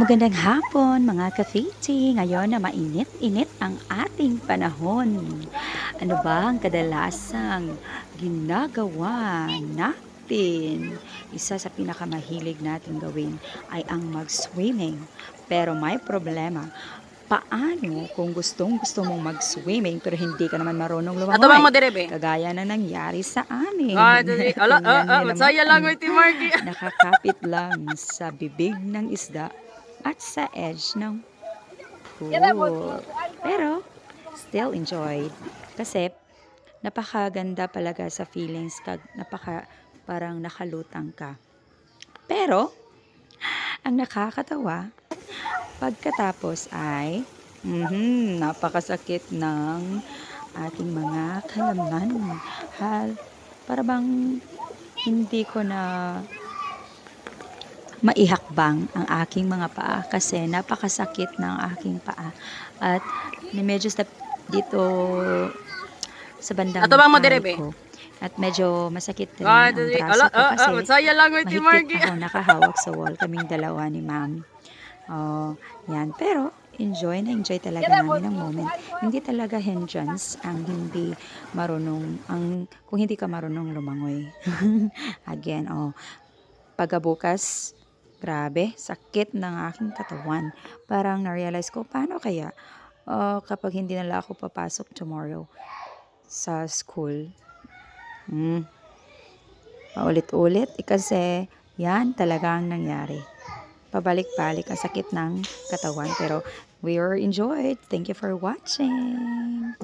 Magandang hapon mga ka-fiti. Ngayon na mainit-init ang ating panahon. Ano ba ang kadalasang ginagawa natin? Isa sa pinakamahilig natin gawin ay ang mag-swimming. Pero may problema. Paano kung gustong gusto mong mag-swimming pero hindi ka naman marunong Ato bang lumangoy? dire be? Kagaya na nangyari sa amin. Ah, dali. Ala, ah, ah, masaya lang iti Marky. nakakapit lang sa bibig ng isda at sa edge ng pool. Pero, still enjoyed. Kasi, napakaganda palaga sa feelings kag napaka parang nakalutang ka. Pero, ang nakakatawa, pagkatapos ay, mhm, napakasakit ng aking mga kalamnan. Hal, para bang hindi ko na maihakbang ang aking mga paa kasi napakasakit ng aking paa. At medyo sa dito sa bandang Ato bang mo ko. at medyo masakit din Ah, ang braso ko ah, ah, kasi masaya lang iti Marky. mahigpit ako nakahawak sa wall kaming dalawa ni ma'am. Oh yan. Pero enjoy na enjoy talaga namin ang moment. Hindi talaga hindrance ang hindi marunong ang kung hindi ka marunong lumangoy. Again oh pagkabukas grabe sakit ng aking katawan. Parang na-realize ko paano kaya uh, kapag hindi nila ako papasok tomorrow sa school? Hmm. paulit-ulit eh, kasi yan talaga ang nangyari. Pabalik-balik ang sakit ng katawan pero we were enjoyed. Thank you for watching